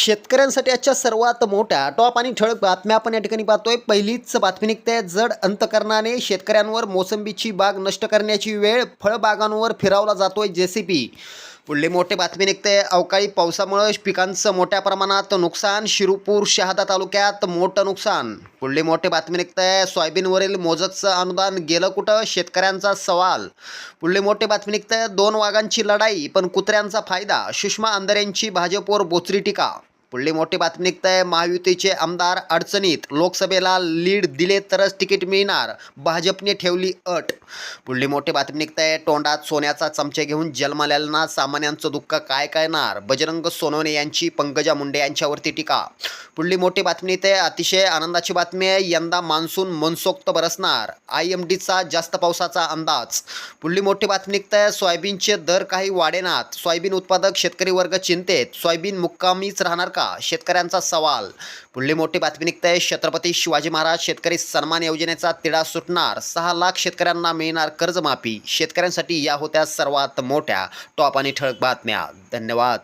शेतकऱ्यांसाठी आजच्या सर्वात मोठ्या टॉप आणि ठळक बातम्या आपण या ठिकाणी पाहतोय. पहिलीच बातमी निघते जड अंतकरणाने शेतकऱ्यांवर मोसंबीची बाग नष्ट करण्याची वेळ फळबागांवर फिरवला जातोय जेसीपी पुढली मोठी बातमी निघते अवकाळी पावसामुळे पिकांचं मोठ्या प्रमाणात नुकसान शिरूपूर शहादा तालुक्यात मोठं नुकसान. पुढली मोठी बातमी निघते सोयाबीनवरील मोजकचं अनुदान गेलं कुठं? शेतकऱ्यांचा सवाल. पुढली मोठी बातमी निघते दोन वाघांची लढाई पण कुत्र्यांचा फायदा सुषमा अंधारेंची भाजपवर बोचरी टीका. पुढली मोठी बातमी निघते महायुतीचे आमदार अडचणीत. लोकसभेला लीड दिले तरच तिकीट मिळणार. भाजपने ठेवली अट. पुढली मोठी बातमी निघते तोंडात सोन्याचा चमचे घेऊन जन्मलेल्यांना सामान्यांचं दुःख काय कळणार बजरंग सोनवणे यांची पंकजा मुंडे यांच्यावरती टीका. पुढली मोठी बातमी निघते अतिशय आनंदाची बातमी आहे. यंदा मान्सून मनसोक्त बरसणार. आय एम डीचा जास्त पावसाचा अंदाज. पुढली मोठी बातमी निघते सोयाबीनचे दर काही वाढेनात. सोयाबीन उत्पादक शेतकरी वर्ग चिंतेत. सोयाबीन मुक्कामीच राहणार का? शेतकऱ्यांचा सवाल. पुढली मोठी बातमी निघते. छत्रपती शिवाजी महाराज शेतकरी सन्मान योजनेचा तिढा सुटणार. सहा लाख शेतकऱ्यांना मिळणार कर्जमाफी. शेतकऱ्यांसाठी या होत्या सर्वात मोठ्या. टॉप आणि ठळक बातम्या. धन्यवाद.